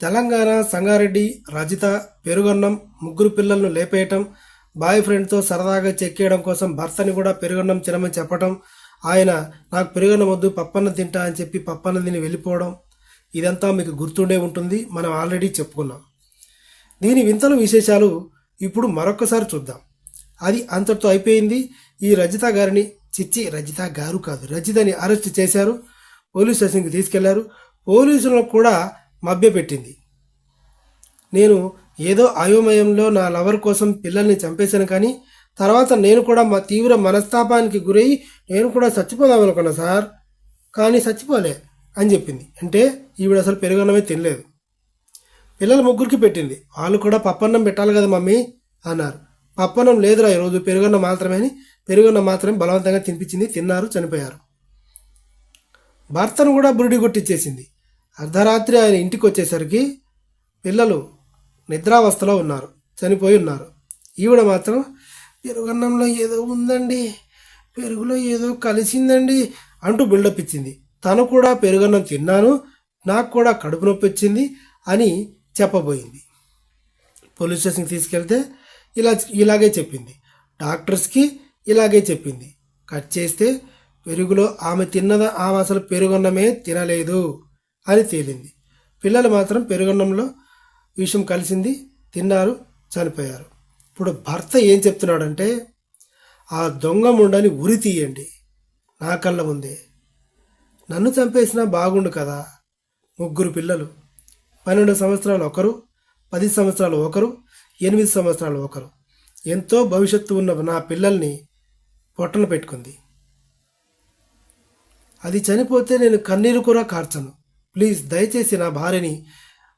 తెలంగాణ సంగారెడ్డి రజిత పెరుగన్నం ముగ్గురు పిల్లలను లేపేయటం బాయ్ ఫ్రెండ్తో సరదాగా చెక్కేయడం కోసం భర్తని కూడా పెరుగన్నం తినమని చెప్పటం ఆయన నాకు పెరుగన్నం వద్దు పప్పన్న తింటా అని చెప్పి పప్పన్న తిని వెళ్ళిపోవడం ఇదంతా మీకు గుర్తుండే ఉంటుంది మనం ఆల్రెడీ చెప్పుకున్నాం. దీని వింతలు విశేషాలు ఇప్పుడు మరొకసారి చూద్దాం. అది అంతటితో అయిపోయింది. ఈ రజిత గారిని చిచ్చి రజిత గారు కాదు రజితని అరెస్ట్ చేశారు పోలీస్ స్టేషన్కి తీసుకెళ్ళారు. పోలీసులను కూడా మభ్యపెట్టింది. నేను ఏదో అయోమయంలో నా లవర్ కోసం పిల్లల్ని చంపేశాను కానీ తర్వాత నేను కూడా మా తీవ్ర మనస్తాపానికి గురై నేను కూడా చచ్చిపోదామనుకున్నా సార్. కానీ చచ్చిపోలే అని చెప్పింది. అంటే ఈవిడ అసలు పెరుగన్నమే తినలేదు. పిల్లల ముగ్గురికి పెట్టింది. వాళ్ళు కూడా పప్పన్నం పెట్టాలి కదా మమ్మీ అన్నారు. పప్పన్నం లేదురా ఈరోజు పెరుగన్న మాత్రమే అని పెరుగన్న మాత్రమే బలవంతంగా తినిపించింది తిన్నారు చనిపోయారు. భర్తను కూడా బురుడి కొట్టించేసింది అర్ధరాత్రి ఆయన ఇంటికి వచ్చేసరికి పిల్లలు నిద్రావస్థలో ఉన్నారు చనిపోయి ఉన్నారు. ఈవిడ మాత్రం పెరుగన్నంలో ఏదో ఉందండి పెరుగులో ఏదో కలిసిందండి అంటూ బిల్డప్ ఇచ్చింది. తను కూడా పెరుగన్నం తిన్నాను నాకు కూడా కడుపు నొప్పి వచ్చింది అని చెప్పబోయింది. పోలీస్ స్టేషన్కి తీసుకెళ్తే ఇలా ఇలాగే చెప్పింది. డాక్టర్స్కి ఇలాగే చెప్పింది. కట్ చేస్తే పెరుగులో ఆమె తిన్నద ఆమె అసలు పెరుగన్నమే తినలేదు అని తేలింది. పిల్లలు మాత్రం పెరుగన్నంలో విషం కలిసింది తిన్నారు చనిపోయారు. ఇప్పుడు భర్త ఏం చెప్తున్నాడంటే ఆ దొంగ ముండని ఉరి తీయండి. నా కళ్ళ ముందే. నన్ను చంపేసినా బాగుండు కదా ముగ్గురు పిల్లలు. పన్నెండు సంవత్సరాలు ఒకరు పది సంవత్సరాలు ఒకరు ఎనిమిది సంవత్సరాలు ఒకరు. ఎంతో భవిష్యత్తు ఉన్న నా పిల్లల్ని పొట్టన పెట్టుకుంది. అది చనిపోతే నేను కన్నీరు కూడా కార్చను. ప్లీజ్ దయచేసి నా భార్యని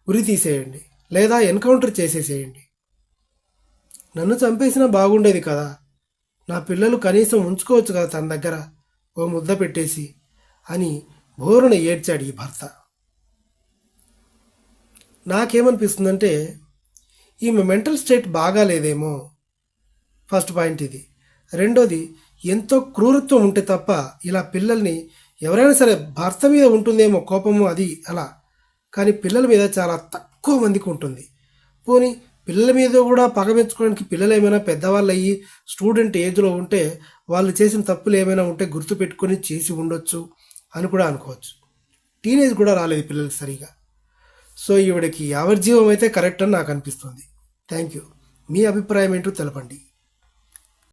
ఉరి తీసేయండి లేదా ఎన్కౌంటర్ చేసేసేయండి. నన్ను చంపేసినా బాగుండేది కదా. నా పిల్లలు కనీసం ఉంచుకోవచ్చు కదా తన దగ్గర. ఓ ముద్ద పెట్టేసి అని బోరున ఏడ్చాడు ఈ భర్త. నాకేమనిపిస్తుందంటే ఈమె మెంటల్ స్టేట్ బాగాలేదేమో. ఫస్ట్ పాయింట్ ఇది. రెండోది ఎంతో క్రూరత్వం ఉంటే తప్ప ఇలా పిల్లల్ని ఎవరైనా సరే భర్త మీద ఉంటుందేమో కోపము అది అలా. కానీ పిల్లల మీద చాలా తక్కువ మందికి ఉంటుంది. పోనీ పిల్లల మీద కూడా పగ పెంచుకోవడానికి పిల్లలు ఏమైనా పెద్దవాళ్ళు అయ్యి స్టూడెంట్ ఏజ్లో ఉంటే వాళ్ళు చేసిన తప్పులు ఏమైనా ఉంటే గుర్తుపెట్టుకొని చేసి ఉండొచ్చు అని కూడా అనుకోవచ్చు. టీనేజ్ కూడా రాలేదు పిల్లలు సరిగా. సో ఈవిడకి యావజ్జీవం అయితే కరెక్ట్ అని నాకు అనిపిస్తుంది. Thank you. మీ అభిప్రాయం ఏంటో తెలపండి.